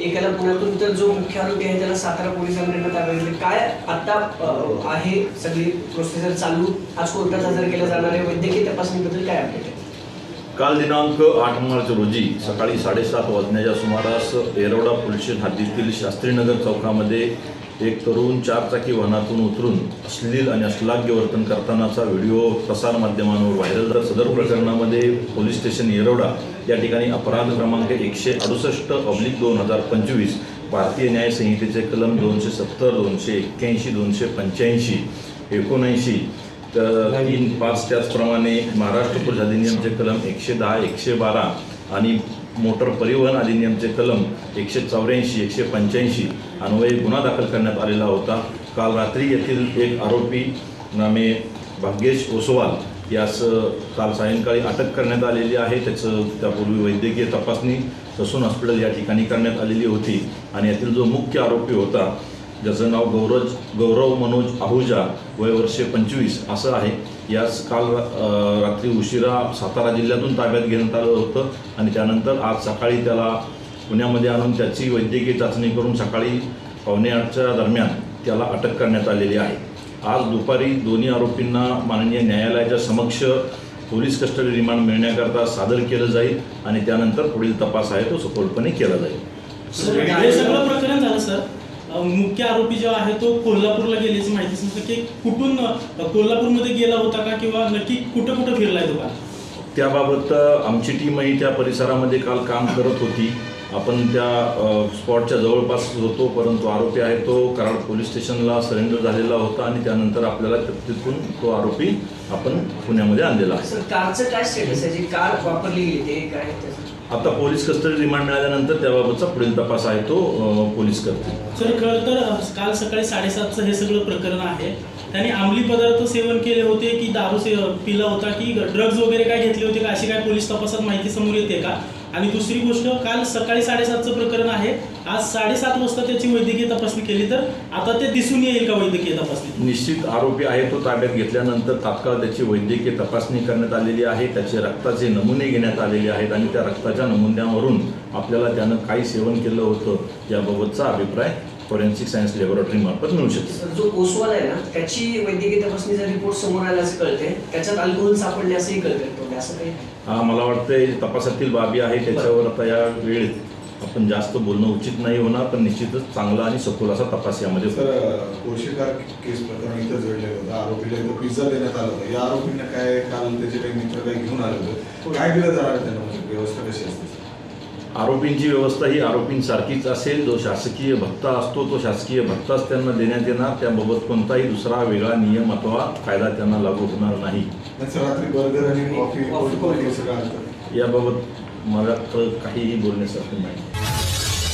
एकाला पुण्यातून तर जो मुख्य आरोपी आहे त्याला सातारा पोलिसांकडनं ताब्यात घेतले म्हणजे काय आता आहे सगळी प्रोसिजर चालू? आज कोर्टात हजर केला जाणार आहे. वैद्यकीय तपासणीबद्दल काय अपडेट आहे? काल दिनांक आठ मार्च रोजी सकाळी साडेसात वाजण्याच्या सुमारास येरवडा पोलीस हद्दीतील शास्त्रीनगर चौकामध्ये एक तरुण चारचाकी वाहनातून उतरून अश्लील आणि अश्लाघ्य वर्तन करतानाचा व्हिडिओ प्रसारमाध्यमांवर व्हायरल. झाला सदर प्रकरणामध्ये पोलीस स्टेशन येरवडा या ठिकाणी अपराध क्रमांक एकशे अडुसष्ट ऑब्लिक दोन हजार पंचवीस भारतीय न्याय संहितेचे कलम दोनशे सत्तर दोनशे एक्क्याऐंशी दोनशे पंच्याऐंशी एकोणऐंशी तर तीन पाच त्याचप्रमाणे महाराष्ट्र पोलीस अधिनियमचे कलम एकशे दहा एकशे बारा आणि मोटर परिवहन अधिनियमचे कलम एकशे चौऱ्याऐंशी एकशे पंच्याऐंशी अन्वये गुन्हा दाखल करण्यात आलेला होता. काल रात्री येथील एक आरोपी नामे भाग्येश ओसवाल यास काल सायंकाळी अटक करण्यात आलेली आहे. त्याचं त्यापूर्वी वैद्यकीय तपासणी ससून हॉस्पिटल या ठिकाणी करण्यात आलेली होती आणि यातील जो मुख्य आरोपी होता ज्याचं नाव गौरज गौरव मनोज आहुजा वय वर्षे पंचवीस असं आहे. यास काल रात्री उशिरा सातारा जिल्ह्यातून ताब्यात घेण्यात आलं होतं आणि त्यानंतर आज सकाळी त्याला पुण्यामध्ये आणून त्याची वैद्यकीय चाचणी करून सकाळी पावणे आठच्या दरम्यान त्याला अटक करण्यात आलेली आहे. आज दुपारी दोन्ही आरोपींना माननीय न्यायालयाच्या समक्ष पोलीस कस्टडी रिमांड मिळण्याकरता सादर केलं जाईल आणि त्यानंतर पुढील तपास आहे तो सखोलपणे केला जाईल सर, हे सगळं प्रकरण झालं सर अं, मुख्य आरोपी जो आहे तो कोल्हापूरला गेल्याची माहिती समजतं की कुठून कोल्हापूरमध्ये गेला होता का किंवा नक्की कुठं कुठं फिरलाय तो? का त्याबाबत आमची टीमही त्या परिसरामध्ये काल काम करत होती. आपण त्या स्पॉटच्या जवळपास होतो परंतु आरोपी आहे तो कराड पोलीस स्टेशनला सरेंडर झालेला होता आणि त्यानंतर आपल्याला तिथून तो आरोपी आपण पुण्यामध्ये आणलेला आहे. सर कारचं काय स्टेटस आहे? जी कार वापरली गेली ते काय त्याचं? आता पोलीस कस्टडी रिमांड मिळाल्यानंतर त्याबाबतचा पुढील तपास आहे तो पोलीस करतील सर खरं तर काल सकाळी साडेसातचं हे सगळं प्रकरण आहे. त्याने अंमली पदार्थ सेवन केले होते की दारू से पिला होता की ड्रग्ज वगैरे काय घेतले होते का? अशी काय पोलीस तपासात माहिती समोर येते का? आणि दुसरी गोष्ट काल सकाळी साडेसातचं प्रकरण आहे. आज साडेसात वाजता त्याची वैद्यकीय तपासणी केली तर आता ते दिसून येईल का वैद्यकीय तपासणी? निश्चित आरोपी आहे तो ताब्यात घेतल्यानंतर तात्काळ त्याची वैद्यकीय तपासणी करण्यात आलेली आहे. त्याचे रक्ताचे नमुने घेण्यात आलेले आहेत आणि त्या रक्ताच्या नमुन्यावरून आपल्याला त्यानं काही सेवन केलं होतं. याबाबतचा अभिप्राय फॉरेन्सिक सायन्स लॅबोरेटरी मार्फत मिळू सर जो ओसवाल आहे ना त्याची वैद्यकीय तपासणीचा रिपोर्ट समोर आला असं कळते. त्याच्यात अल्कोहोल सापडले असंही कळतंय असं काही हा मला वाटतंय तपासातील बाबी आहे त्याच्यावर आता या वेळेत आपण जास्त बोलणं उचित नाही होणार पण निश्चितच चांगला आणि सखोल असा तपास यामध्ये. सर कोशिकार केस प्रकरण इथं जडलेलं होतं. आरोपीला इथं पिझ्झा देण्यात आला होता. या आरोपींना काय काल त्याचे काही मित्र काही घेऊन आले होते. काय दिलं जाणार त्यांना? म्हणजे व्यवस्था कशी असते? आरोपींची व्यवस्था ही आरोपींसारखीच असेल. जो शासकीय भत्ता असतो तो शासकीय भत्ताच त्यांना देण्यात येणार. त्याबाबत कोणताही दुसरा वेगळा नियम अथवा कायदा त्यांना लागू होणार नाही. याबाबत मला तर काहीही बोलण्यासारखं नाही.